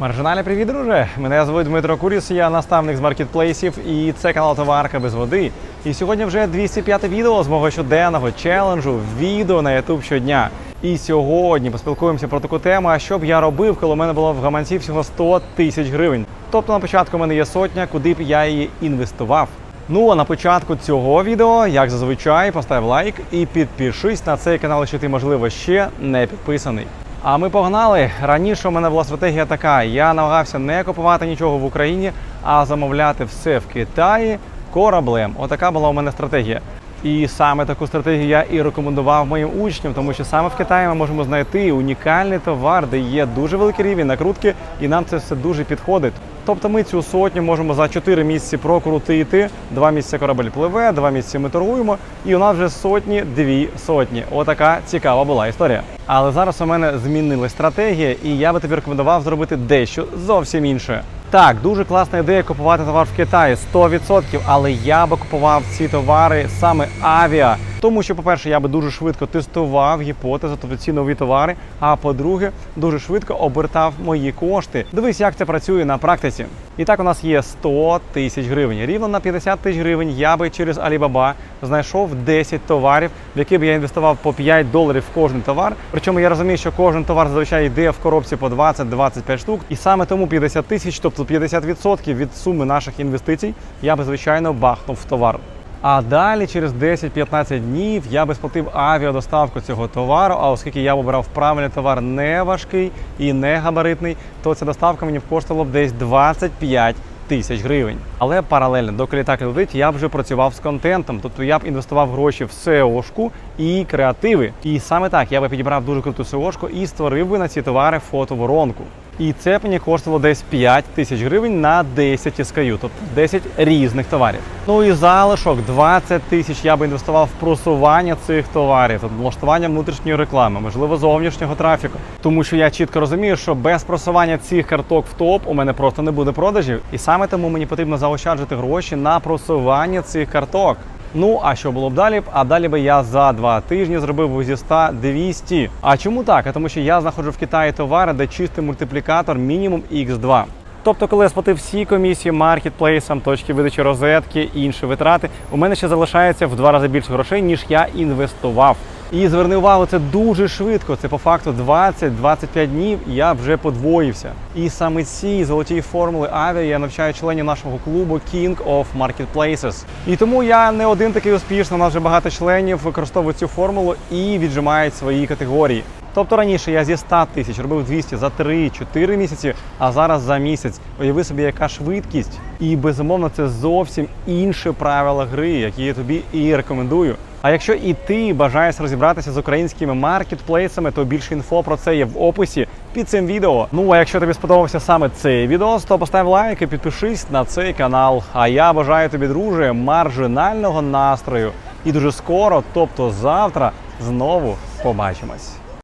Маржинальний привіт, друже! Мене звуть Дмитро Куріс, я наставник з маркетплейсів, і це канал Товарка без води. І сьогодні вже 205 відео з мого щоденного челенджу відео на YouTube щодня. І сьогодні поспілкуємося про таку тему, а що б я робив, коли у мене було в гаманці всього 100 тисяч гривень. Тобто на початку в мене є сотня, куди б я її інвестував. Ну а на початку цього відео, як зазвичай, постав лайк і підпишись на цей канал, якщо ти, можливо, ще не підписаний. А ми погнали. Раніше у мене була стратегія така: я намагався не купувати нічого в Україні, а замовляти все в Китаї кораблем. Отака була у мене стратегія. І саме таку стратегію я і рекомендував моїм учням, тому що саме в Китаї ми можемо знайти унікальний товар, де є дуже великий рівень накрутки, і нам це все дуже підходить. Тобто ми цю сотню можемо за 4 місяці прокрутити. Два місяці корабель пливе, два місяці ми торгуємо, і у нас вже сотні, дві сотні. Отака цікава була історія. Але зараз у мене змінилась стратегія, і я би тобі рекомендував зробити дещо зовсім інше. Так, дуже класна ідея купувати товар в Китаї 100%, але я би купував ці товари саме авіа. Тому що, по-перше, я би дуже швидко тестував гіпотези, тобто ці нові товари. А по-друге, дуже швидко обертав мої кошти. Дивись, як це працює на практиці. І так у нас є 100 тисяч гривень. Рівно на 50 тисяч гривень я би через Alibaba знайшов 10 товарів, в які б я інвестував по 5 доларів в кожен товар. Причому я розумію, що кожен товар зазвичай йде в коробці по 20-25 штук. І саме тому 50 тисяч, тобто 50% від суми наших інвестицій, я би звичайно бахнув в товар. А далі через 10-15 днів я би сплатив авіадоставку цього товару. А оскільки я обрав правильний товар не важкий і не габаритний, то ця доставка мені коштувала б десь 25 тисяч гривень. Але паралельно, доки літак летить, я б вже працював з контентом. Тобто я б інвестував гроші в SEO-шку і креативи. І саме так я би підібрав дуже круту SEO-шку і створив би на ці товари фотоворонку. І це мені коштувало десь 5 тисяч гривень на 10 SKU, тобто 10 різних товарів. Ну і залишок 20 тисяч я би інвестував в просування цих товарів, тобто влаштування внутрішньої реклами, можливо, зовнішнього трафіку. Тому що я чітко розумію, що без просування цих карток в топ у мене просто не буде продажів. І саме тому мені потрібно заощаджувати гроші на просування цих карток. Ну а що було б далі? А далі би я за два тижні зробив зі 100 200. А чому так? А тому що я знаходжу в Китаї товари, де чистий мультиплікатор мінімум X2. Тобто, коли я сплатив всі комісії маркетплейсам, точки видачі розетки і інші витрати, у мене ще залишається в два рази більше грошей, ніж я інвестував. І зверни увагу, це дуже швидко. Це по факту 20-25 днів. Я вже подвоївся. І саме ці золоті формули авіа я навчаю членів нашого клубу King of Marketplaces. І тому я не один такий успішний. У нас вже багато членів використовують цю формулу і віджимають свої категорії. Тобто раніше я зі 100 тисяч робив 200 за 3-4 місяці, а зараз за місяць. Уяви собі, яка швидкість. І безумовно це зовсім інші правила гри, які я тобі і рекомендую. А якщо і ти бажаєш розібратися з українськими маркетплейсами, то більше інфо про це є в описі під цим відео. Ну а якщо тобі сподобався саме цей відео, то постав лайк і підпишись на цей канал. А я бажаю тобі, друже, маржинального настрою. І дуже скоро, тобто завтра, знову побачимось.